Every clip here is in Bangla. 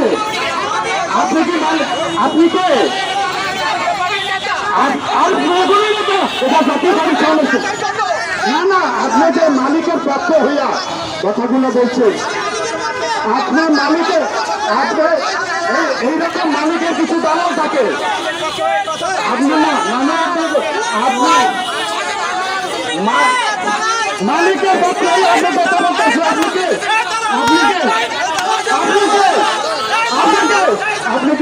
করেছে আপনি কি আপনি কে? মালিকের পক্ষ হইয়া কথাগুলো বলছেন আপনি মালিকের মালিকের কিছু দালাল থাকে। মালিকের পক্ষে আপনি কে আপনি কে আপনি কে আপনি কে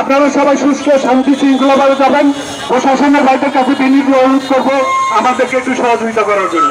আপনারা সবাই সুস্থ, শান্তি, শৃঙ্খলাভাবে যাবেন। প্রশাসনের বাড়িতে কাছে বিনীত অনুরোধ করব, আমাদেরকে একটু সহযোগিতা করার জন্য।